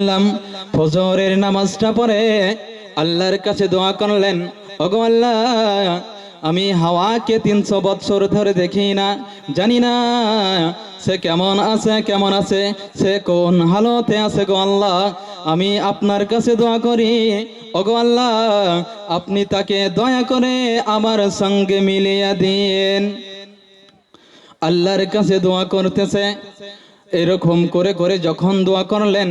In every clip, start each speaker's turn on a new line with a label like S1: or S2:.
S1: সাল্লাম, ফজরের নামাজটা পরে আল্লাহর কাছে দোয়া করলেন, ওগো আল্লাহ, আমি হাওয়াকে তিনশো বৎসর ধরে দেখি না, জানি না সে কেমন আছে কেমন আছে, সে কোন হালতে আছে গো আল্লাহ, আমি আপনার কাছে দোয়া করি, ওগো আল্লাহ, আপনি তাকে দয়া করে আমার সঙ্গে মিলিয়ে দিন। আল্লাহর কাছে দোয়া করতেছে, এরকম করে করে যখন দোয়া করলেন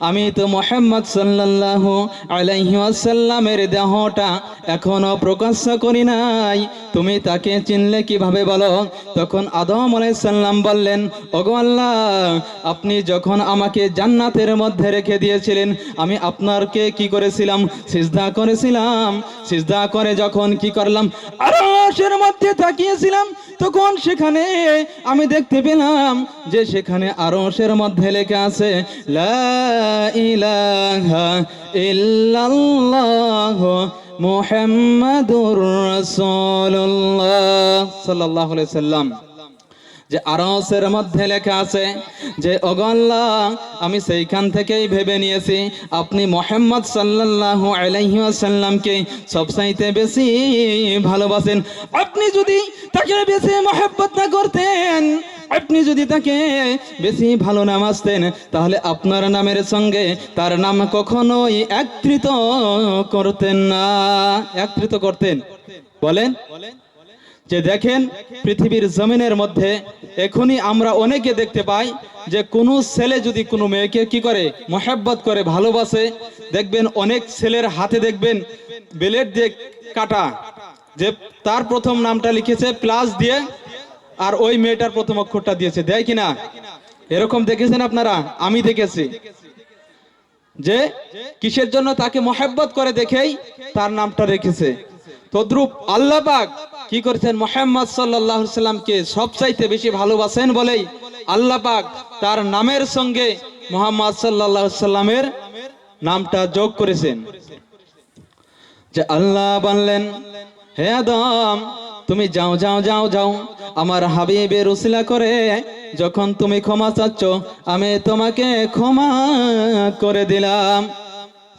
S1: আমি তো মোহাম্মদ সাল্লাল্লাহু আলাইহি ওয়াসাল্লামের দেহটা এখনও প্রকাশ করি নাই। তুমি তাকে চিনলে কীভাবে বলো? তখন আদম আলাইহিস সালাম বললেন, ওগো আল্লাহ, আপনি যখন আমাকে জান্নাতের মধ্যে রেখে দিয়েছিলেন, আমি আপনারকে কি করেছিলাম? সিজদা করেছিলাম। সিজদা করে যখন কি করলাম? আরশের মধ্যে তাকিয়েছিলাম। তখন সেখানে আমি দেখতে পেলাম যে সেখানে আরশের মধ্যে লেখা আছে, লা ইলাহা রাসূলুল্লাহ সাল্লাল্লাহু আলাইহি সাল্লাম যে আরসের মধ্যে লেখা আছে যে অগল্লাহ আমি সেইখান থেকেই ভেবে নিয়েছি, আপনি মোহাম্মদ আলাইহি ওয়াসাল্লামকে সবচাইতে বেশি ভালোবাসেন। আপনি যদি তাকে বেশি মহব্বত না করতেন, আপনি যদি তাকে বেশি ভালো নামাজতেন তাহলে আপনার নামের সঙ্গে তার নাম কখনোই একত্রিত করতেন না। একত্রিত করতেন। বলেন যে, দেখেন, পৃথিবীর জমিনের মধ্যে এখনই আমরা অনেকে দেখতে পাই যে কোনো ছেলে যদি কোনো মেয়েকে কি করে? মহাব্বত করে, ভালোবাসে, দেখবেন অনেক ছেলের হাতে দেখবেন বেলেট দিয়ে কাটা, যে তার প্রথম নামটা লিখেছে প্লাস দিয়ে আর ওই মেয়েটার প্রথম অক্ষরটা দিয়েছে, দেয় কিনা? এরকম দেখেছেন আপনারা? আমি দেখেছি। যে কিসের জন্য তাকে মহাব্বত করে দেখেই তার নামটা রেখেছে। তদ্রুপ আল্লাহ পাক কি করেছেন? মোহাম্মদ সাল্লাহ সাল্লামকে সবচাইতে বেশি ভালোবাসেন বলেই আল্লাহ পাক তার নামের সঙ্গে মোহাম্মদ সাল্লাহ সাল্লামের নামটা যোগ করেছেন। যে আল্লাহ বললেন, হে আদম, তুমি যাও যাও যাও যাও। আমার হাবিবের উসিলা করে যখন তুমি ক্ষমা চাচ্ছ, আমি তোমাকে ক্ষমা করে দিলাম।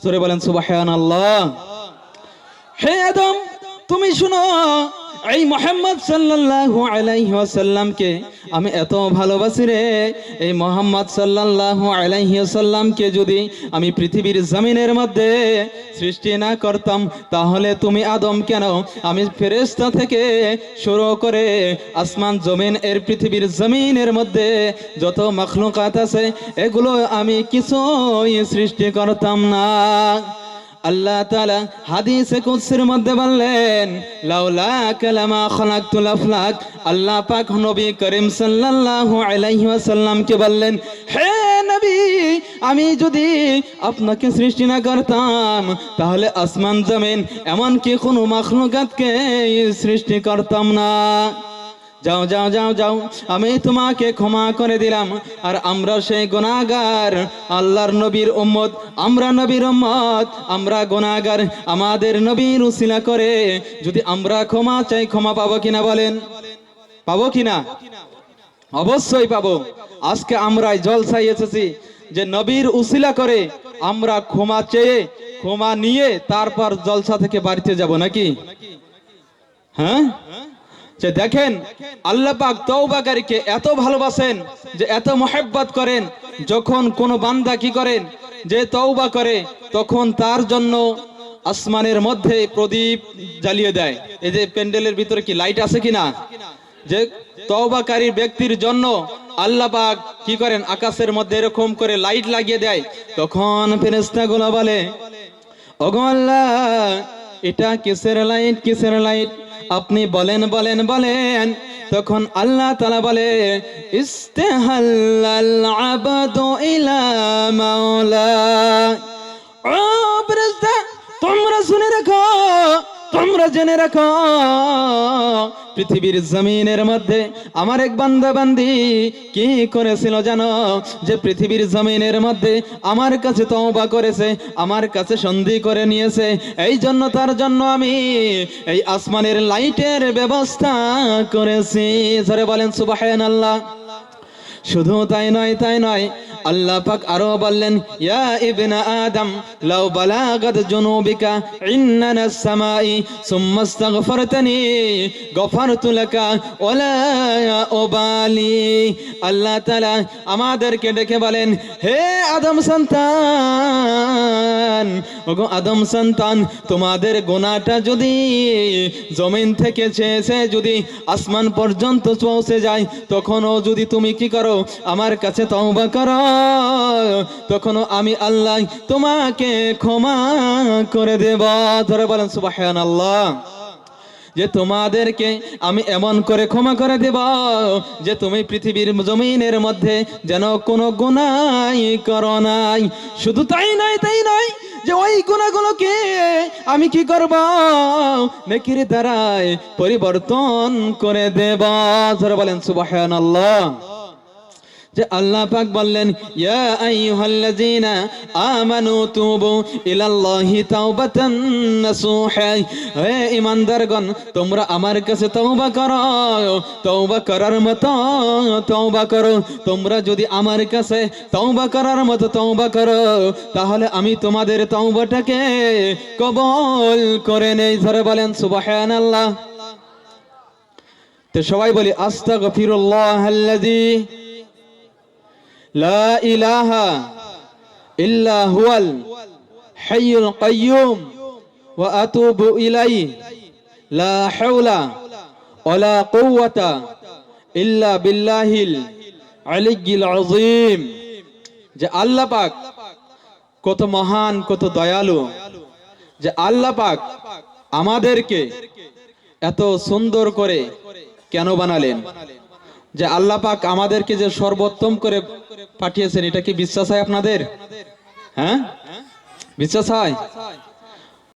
S1: সুরে বলেন সুবাহান আল্লাহ হে আদম তুমি শুনো, এই মোহাম্মদ সাল্লাল্লাহু আলাইহি ওয়াসাল্লামকে আমি এত ভালোবাসি রে। এই মোহাম্মদ সাল্লাল্লাহু আলাইহি ওয়াসাল্লামকে যদি আমি পৃথিবীর জমিনের মধ্যে সৃষ্টি না করতাম, তাহলে তুমি আদম কেন? আমি ফেরেশতা থেকে শুরু করে আসমান, জমিন, এর পৃথিবীর জমিনের মধ্যে যত মখলুকাত আছে, এগুলো আমি কিছুই সৃষ্টি করতাম না। আল্লাহ তাআলা হাদিসে কুদসির মধ্যে বললেন, লাউলা কালামা খালাকতুল আফলাক। আল্লাহ পাক নবী করিম সাল্লাল্লাহু আলাইহি ওয়াসাল্লামকে বললেন, হে নবী, আমি যদি আপনাকে সৃষ্টি না করতাম, তাহলে আসমান জমিন এমন কি কোনো মাখলুকাতকে সৃষ্টি করতাম না। যাও যাও যাও যাও। আমি তোমাকে ক্ষমা করে দিলাম। আর আমরা সেই গুনাহগার আল্লাহর নবীর উম্মত, আমরা নবীর উম্মত, আমরা গুনাহগার আমাদের নবীর উসিলা করে যদি আমরা ক্ষমা চাই, ক্ষমা পাবো কিনা বলেন? পাবো কিনা? অবশ্যই পাবো। আজকে আমরা জলসাই এসেছি যে নবীর উসিলা করে আমরা ক্ষমা চেয়ে, ক্ষমা নিয়ে তারপর জলসা থেকে বাড়িতে যাব নাকি? হ্যাঁ? যে দেখেন, আল্লাহ পাক তওবাকারীকে এত ভালোবাসেন যে এত মহব্বত করেন, যখন কোনো বান্দা কি করেন, যে তৌবা করে, তখন তার জন্য আসমানের মধ্যে প্রদীপ জ্বালিয়ে দেয়। এই যে প্যান্ডেলের ভিতরে কি লাইট আছে কি না যে তওবাকারী ব্যক্তির জন্য আল্লাহ পাক কি করেন, আকাশের মধ্যে এরকম করে লাইট লাগিয়ে দেয়। তখন ফেরেশতাগুলো বলে, ওগো আল্লাহ, এটা কিসের লাইট কিসের লাইট? আপনি বলেন বলেন বলেন। তখন আল্লাহ তালা বলে ইস্তেহাল্লাল আবাদু ইলা তোমরা শুনে রাখো। তোমরা জেনে রাখো, পৃথিবীর জমিনের মধ্যে আমার এক বান্দা বান্দি কি করেছিল জানো? যে পৃথিবীর জমিনের মধ্যে আমার কাছে তওবা করেছে, আমার কাছে সন্ধি করে নিয়েছে। এই জন্য তার জন্য আমি এই আসমানের লাইটের ব্যবস্থা করেছি। ধরে বলেন সুবহানাল্লাহ। শুধু তাই নয় তাই নয় আল্লাহ পাক আরও বললেন, ইয়া ইবনা আদম, লাউ বালাগাত জুনুবিকা, ইন্নানা সামাই, সুম্মা ইস্তাগফারতানি গফারতু লাকা, ওয়ালা উবালি আল্লাহ তাআলা আমাদেরকে ডেকে বলেন, হে আদম সন্তান, ওগো আদম সন্তান, তোমাদের গোনাটা যদি জমিন থেকে চেয়েছে যদি আসমান পর্যন্ত পৌঁছে যায়, তখনও যদি তুমি কি করো, আমার কাছে তওবা করো। তখনও আমি আল্লাহ তোমাকে ক্ষমা করে দেব। ধরে বলেন, সুবহানাল্লাহ। যে তোমাদেরকে আমি এমন করে ক্ষমা করে দেব যে তুমি পৃথিবীর জমিনের মধ্যে যেন কোনো গুণাই করো নাই। শুধু তাই নাই তাই নাই যে ওই গুণাগুলোকে আমি কি করব? নেকির দ্বারায় পরিবর্তন করে দেব। ধরে বলেন, সুবহানাল্লাহ। যে আল্লাহ পাক বললেন, ইয়া আইয়ুহাল্লাযীনা আমানু তুবু ইলাল্লাহি তাওবাতান নাসুহা। হে ঈমানদারগণ, তোমরা আমার কাছে তওবা করো, তওবা করার মতো তওবা করো। তোমরা যদি আমার কাছে তওবা করার মতো তওবা করো, তাহলে আমি তোমাদের তওবাটাকে কবুল করে নেই। ধরে বলেন, সুবহানাল্লাহ। তো সবাই বলি আস্তাগফিরুল্লাহ আল্লাযী লা ইলাহা ইল্লা হুয়াল লা ইল্লা বিল্লাহিল যে কত মহান, কত দয়ালু। যে আল্লাপাক আমাদেরকে এত সুন্দর করে কেন বানালেন? যে আল্লাপাক আমাদেরকে যে সর্বোত্তম করে পাঠিয়েছেন এটা কি বিশ্বাস হয় আপনাদের? হ্যাঁ? বিশ্বাস হয়?